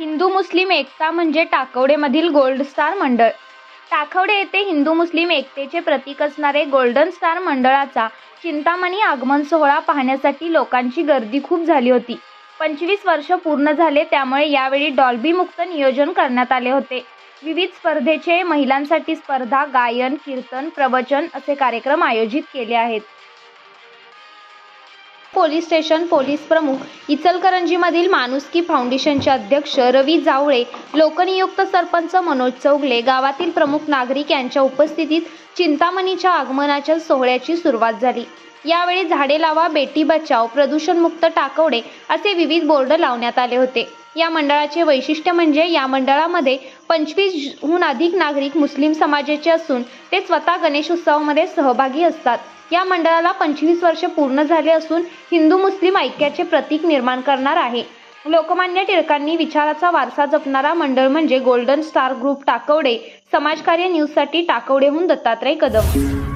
हिंदू मुस्लिम एकता म्हणजे टाकवडेमधील gold star मंडळ. टाकवडे येथे हिंदू मुस्लिम एकतेचे प्रतीक असणारे गोल्डन स्टार मंडळाचा चिंतामणी आगमन सोहळा पाहण्यासाठी लोकांची गर्दी खूप झाली होती. पंचवीस वर्ष पूर्ण झाले त्यामुळे यावेळी डॉल्बीमुक्त नियोजन करण्यात आले होते. विविध स्पर्धेचे महिलांसाठी स्पर्धा गायन कीर्तन प्रवचन असे कार्यक्रम आयोजित केले आहेत. पोलीस स्टेशन पोलीस प्रमुख इचलकरंजीमधील माणुसकी फाउंडेशनचे अध्यक्ष रवी जावळे लोकनियुक्त सरपंच मनोज चौगले गावातील प्रमुख नागरिक यांच्या उपस्थितीत चिंतामणीच्या आगमनाच्या सोहळ्याची सुरुवात झाली. यावेळी झाडे लावा बेटी बचाव प्रदूषणमुक्त टाकवडे असे विविध बोर्ड लावण्यात आले होते. या मंडळाचे वैशिष्ट्य म्हणजे या मंडळामध्ये पंचवीसहून अधिक नागरिक मुस्लिम समाजाचे असून ते स्वतः गणेश उत्सवामध्ये सहभागी असतात. या मंडळाला पंचवीस वर्ष पूर्ण झाले असून हिंदू मुस्लिम ऐक्याचे प्रतीक निर्माण करणार आहे. लोकमान्य टिळकांनी विचाराचा वारसा जपणारा मंडळ म्हणजे गोल्डन स्टार ग्रुप टाकवडे. समाजकार्य न्यूजसाठी टाकवडेहून दत्तात्रय कदम.